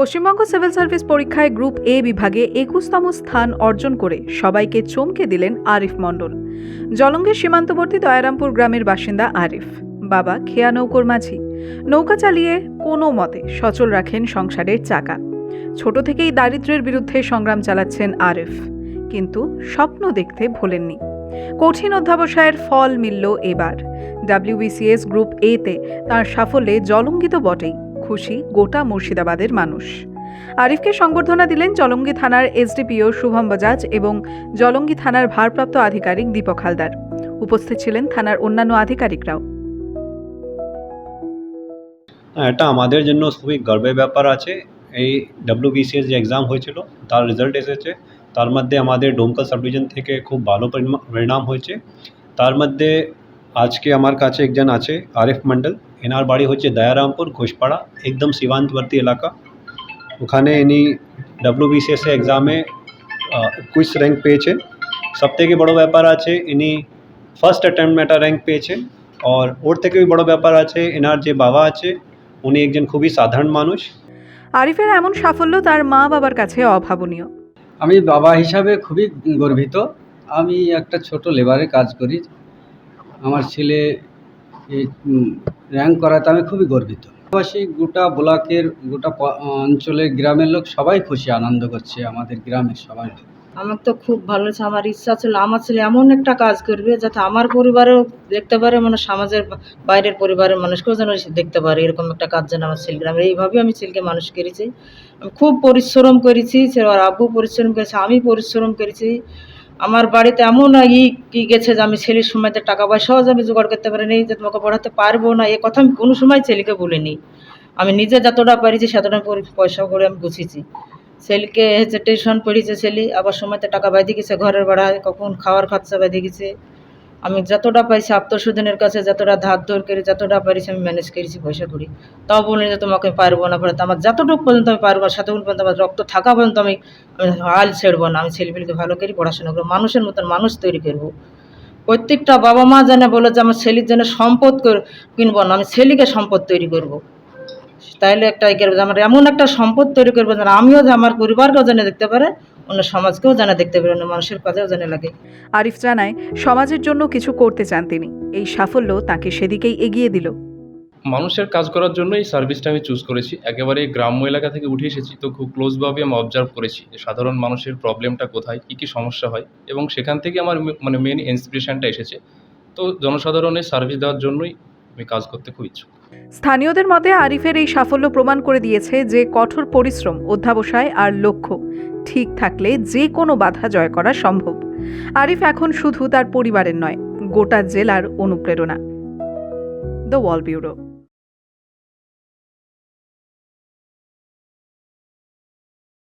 Paschimbanga civil service পরীক্ষায় group A বিভাগে একুশতম স্থান অর্জন করে সবাইকে চমকে দিলেন আরিফ মণ্ডল। জলঙ্গের সীমান্তবর্তী দয়ারামপুর গ্রামের বাসিন্দা আরিফ। বাবা খেয়া নৌকোর মাঝি। নৌকা চালিয়ে কোনো মতে সচল রাখেন সংসারের চাকা। ছোট থেকেই দারিদ্র্যের বিরুদ্ধে সংগ্রাম চালাচ্ছেন আরিফ। কিন্তু স্বপ্ন দেখতে ভোলেননি। কঠিন অধ্যাবসায়ের ফল মিলল এবার। ডাব্লিউবিসিএস গ্রুপ এতে তার সাফল্যে জলঙ্গিত বটেই। খুশি গোটা মুর্শিদাবাদের মানুষ। আরিফকে সংবর্ধনা দিলেন জলঙ্গি থানার এসডিপিও শুভম বাজাজ এবং জলঙ্গি থানার ভারপ্রাপ্ত আধিকারিক দীপক হালদার। উপস্থিত ছিলেন থানার অন্যান্য আধিকারিকরাও। এটা আমাদের জন্য খুবই গর্বের ব্যাপার আছে। এই ডাব্লিউবিসিএস যে এক্সাম হয়েছিল, তার রেজাল্ট এসেছে। তার মধ্যে আমাদের ডোমকা সাব ডিভিশন থেকে খুব ভালো পরিণাম হয়েছে। তার মধ্যে আজকে আমার কাছে একজন আছে আরিফ মন্ডল এনার বাড়ি হচ্ছে দয়ারামপুর ঘোষপাড়া একদম সীমান্তবর্তী এলাকা। ওখানে ইনি ডাব্লিউবিসিএস এক্সামে কুইজ র্যাঙ্ক পেয়েছেন সব থেকে বড়ো ব্যাপার আছে ইনি ফার্স্ট অ্যাটেম্প একটা র্যাঙ্ক পেয়েছেন আর ওর থেকেও বড়ো ব্যাপার আছে এনার যে বাবা আছে উনি একজন খুবই সাধারণ মানুষ। আরিফের এমন সাফল্য তার মা বাবার কাছে অভাবনীয়। আমি বাবা হিসাবে খুবই গর্বিত। আমি একটা ছোট লেবারে কাজ করি। আমার ছেলে র্যাঙ্ক করাতে আমি খুবই গর্বিত। পাশাপাশি গোটা ব্লকের, গোটা অঞ্চলের গ্রামের লোক সবাই খুশি, আনন্দ করছে, আমাদের গ্রামের সবাই। আমার তো খুব ভালো লাগছে আমার ইচ্ছা ছিল আমার ছেলে এমন একটা কাজ করবে যাতে আমার পরিবারেও দেখতে পারে মানে সমাজের বাইরের পরিবারের মানুষকেও যেন দেখতে পারে, এরকম একটা কাজ যেন আমার ছেলেকে আমি এইভাবেই আমি ছেলেকে মানুষ করেছি। খুব পরিশ্রম করেছি আর আব্বু পরিশ্রম করেছে, আমি পরিশ্রম করেছি। আমার বাড়িতে এমন ই কি গেছে যে আমি ছেলের সময়তে টাকা পয়সাও আমি জোগাড় করতে পারিনি, যে তোমাকে পড়াতে পারব না, এ কথা আমি কোনো সময় ছেলেকে বলিনি। আমি নিজে যতটা পারিছি সেতটা পয়সা করে আমি গুছিয়েছি। ছেলেকে হচ্ছে টিউশন পড়িয়েছে ছেলে, আবার সময়তে টাকা বাঁধে গেছে, ঘরের ভাড়া কখন খাওয়ার খরচা বাইতে গেছে। আমি যতটা পাইছি আত্মসুদিনের কাছে, যতটা ধার ধর করে, যতটা পারিছি আমি ম্যানেজ করেছি পয়সা করি তাও বলি যে তোমাকে আমি পারব না পড়াতে আমার যতটুকু পর্যন্ত আমি পারব না সেতটুকু পর্যন্ত আমার রক্ত থাকা পর্যন্ত আমি আমি হাল ছেড়বো না, আমি ছেলেপিলেকে ভালো করে, পড়াশোনা করব, মানুষের মতন মানুষ তৈরি করব। প্রত্যেকটা বাবা মা জানে বলে যে আমার ছেলের জন্য সম্পদ কিনবো না, আমি ছেলেকে সম্পদ তৈরি করব। তাইলে একটা আমার এমন একটা সম্পদ তৈরি করব যেন আমিও যে আমার পরিবারকেও যেন দেখতে পারে অন্য সমাজকেও যেন দেখতে পারে অন্য মানুষের কাজেও যেন লাগে। আরিফ জানায় সমাজের জন্য কিছু করতে চান তিনি। এই সাফল্য তাকে সেদিকেই এগিয়ে দিল। মানুষের কাজ করার জন্য এই সার্ভিসটা আমি চুজ করেছি। একেবারে গ্রাম্য এলাকা থেকে উঠে এসেছি তো খুব ক্লোজভাবে আমি অবজার্ভ করেছি যে সাধারণ মানুষের প্রবলেমটা কোথায় কী কী সমস্যা হয় এবং সেখান থেকে আমার মানে মেন ইন্সপিরেশনটা এসেছে। তো জনসাধারণের সার্ভিস দেওয়ার জন্যই আমি কাজ করতে খুব ইচ্ছুক। স্থানীয়দের মতে আরিফের এই সাফল্য প্রমাণ করে দিয়েছে যে কঠোর পরিশ্রম, অধ্যাবসায় আর লক্ষ্য ঠিক থাকলে যে কোনো বাধা জয় করা সম্ভব। আরিফ এখন শুধু তার পরিবারের নয়, গোটা জেলার অনুপ্রেরণা। The Wall bureau.